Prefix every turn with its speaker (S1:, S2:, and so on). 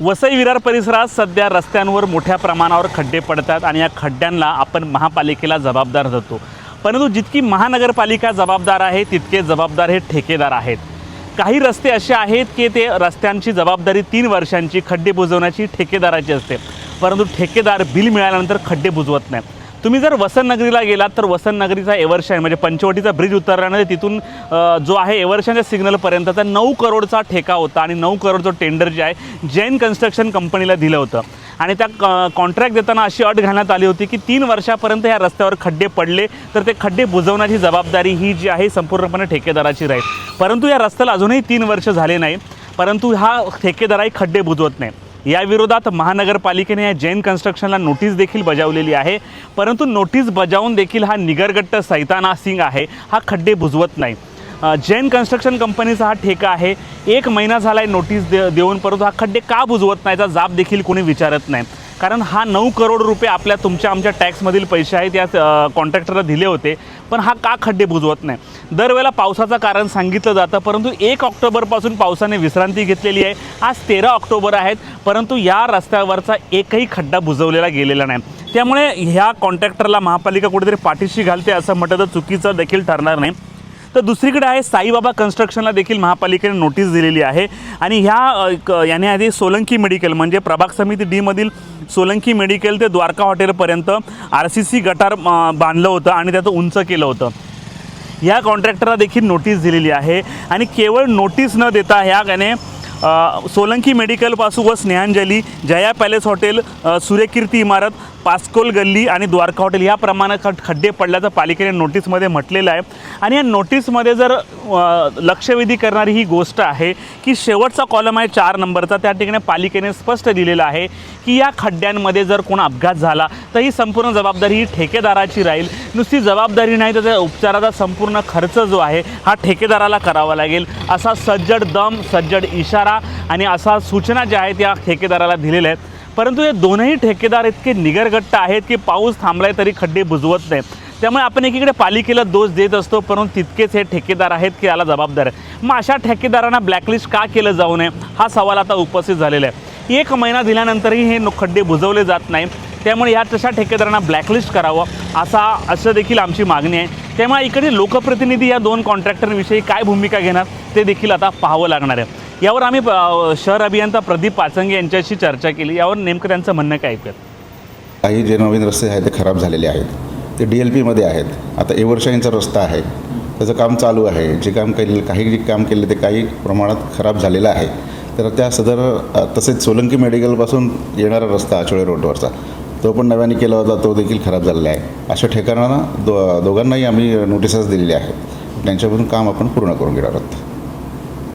S1: वसई विरार परिसरात सध्या रस्त्यांवर मोठ्या प्रमाणावर खड्डे पडतात आणि या खड्ड्यांना आपण महापालिकेला जबाबदार धरतो. परंतु जितकी महानगरपालिका जबाबदार आहे तितके जबाबदार हे ठेकेदार आहेत. काही रस्ते असे आहेत की ते रस्त्यांची जबाबदारी तीन वर्षांची खड्डे बुजवण्याची ठेकेदाराची असते. परंतु ठेकेदार बिल मिळाल्यानंतर खड्डे बुजवत नाही तुम्ही जर वसंतनगरीला गेलात तर वसंतनगरीचा एव्हर्शाईन म्हणजे पंचवटीचा ब्रिज उतरल्यानंतर तिथून जो आहे एव्हर्शाईनच्या सिग्नलपर्यंतचा नऊ करोडचा ठेका होता आणि नऊ करोडचं टेंडर जे आहे जैन कन्स्ट्रक्शन कंपनीला दिलं होतं. आणि त्या कॉन्ट्रॅक्ट देताना अशी अट घालण्यात आली होती की तीन वर्षापर्यंत या रस्त्यावर खड्डे पडले तर ते खड्डे बुजवण्याची जबाबदारी ही जी आहे संपूर्णपणे ठेकेदाराची राहील. परंतु या रस्त्याला अजूनही तीन वर्ष झाले नाही परंतु हा ठेकेदारही खड्डे बुजवत नाही. या विरोधात महानगरपालिकेने या जैन कन्स्ट्रक्शनला नोटीस देखील बजावलेली आहे. परंतु नोटीस बजावून देखील हा निगरगट्ट सैताना सिंग आहे हा खड्डे बुजवत नाही. जैन कन्स्ट्रक्शन कंपनीचा हा ठेका आहे. एक महिना झाला आहे नोटीस दे देऊन परंतु हा खड्डे का बुजवत नाहीचा जाब देखील कोणी विचारत नाही. कारण हा नऊ करोड रुपये आपल्या तुमच्या आमच्या टॅक्समधील पैसे आहेत या कॉन्ट्रॅक्टरला दिले होते. पण हा का खड्डे बुजवत नाही? दरवेळेला पावसाचं कारण सांगितलं जातं परंतु एक ऑक्टोबरपासून पावसाने विश्रांती घेतलेली आहे. आज तेरा ऑक्टोबर आहेत परंतु या रस्त्यावरचा एकही खड्डा बुजवलेला गेलेला नाही. त्यामुळे ह्या कॉन्ट्रॅक्टरला महापालिका कुठेतरी पाठीशी घालते असं म्हटलं तर चुकीचं देखील ठरणार नाही. तर दुसरीकडे आहे साईबाबा कन्स्ट्रक्शनला देखील महापालिकेने नोटीस दिलेली आहे. आणि ह्या क- याने आधी सोलंकी मेडिकल म्हणजे प्रभाग समिती डीमधील सोलंकी मेडिकल ते द्वारका हॉटेलपर्यंत आर सी सी गटार बांधलं होतं आणि त्याचं उंच केलं होतं. ह्या कॉन्ट्रॅक्टरला देखील नोटीस दिलेली आहे. आणि केवळ नोटीस न देता ह्या गाणे सोलंकी मेडिकलपासून व स्नेहांजली जया पॅलेस हॉटेल सूर्यकीर्ती इमारत पास्कोल गल्ली आणि द्वारका हॉटेल या प्रमाणे खड खड्डे पडल्याचं पालिकेने नोटीसमध्ये म्हटलेलं आहे. आणि या नोटीसमध्ये जर लक्षवेधी करणारी ही गोष्ट आहे की शेवटचा कॉलम आहे चार नंबरचा त्या ठिकाणी पालिकेने स्पष्ट दिलेलं आहे की या खड्ड्यांमध्ये जर कोण अपघात झाला तर ही संपूर्ण जबाबदारी ही ठेकेदाराची राहील. नुसती जबाबदारी नाही तर त्या उपचाराचा संपूर्ण खर्च जो आहे हा ठेकेदाराला करावा लागेल. असा सज्जड दम सज्जड इशारा आणि असा सूचना ज्या आहेत या ठेकेदाराला दिलेल्या आहेत. परंतु हे दोनही ठेकेदार इतके निगरगट्ट आहेत की पाऊस थांबलाय तरी खड्डे बुजवत नाही त्यामुळे आपण एकीकडे पालिकेला दोष देत असतो परंतु तितकेच हे ठेकेदार आहेत की याला जबाबदार आहे मग अशा ठेकेदारांना ब्लॅकलिस्ट का केलं जाऊ नये? हा सवाल आता उपस्थित झालेला आहे. एक महिना दिल्यानंतरही हे खड्डे बुजवले जात नाही. त्यामुळे या तशा ठेकेदारांना ब्लॅकलिस्ट करावं असा असं देखील आमची मागणी आहे. त्यामुळे इकडे लोकप्रतिनिधी या दोन कॉन्ट्रॅक्टरविषयी काय भूमिका घेणार ते देखील आता पाहावं लागणार आहे. यावर आम्ही शहर अभियंता प्रदीप पाचंगे यांच्याशी चर्चा केली. यावर नेमकं त्यांचं म्हणणं काय ऐकत
S2: काही जे नवीन रस्ते आहेत ते खराब झालेले आहेत. ते डी एल पीमध्ये आहेत. आता एवरशाईनचा रस्ता आहे. त्याचं काम चालू आहे. जे काम केलेलं काही जे काम केले ते काही प्रमाणात खराब झालेलं आहे. तर त्या सदर तसेच सोलंकी मेडिकलपासून येणारा रस्ता आचोळे रोडवरचा तो पण नव्याने केला होता तो देखील खराब झालेला आहे. अशा ठिकाणांना दो दोघांनाही आम्ही नोटिसेस दिलेल्या आहेत. त्यांच्यापासून काम आपण पूर्ण करून घेणार आहोत.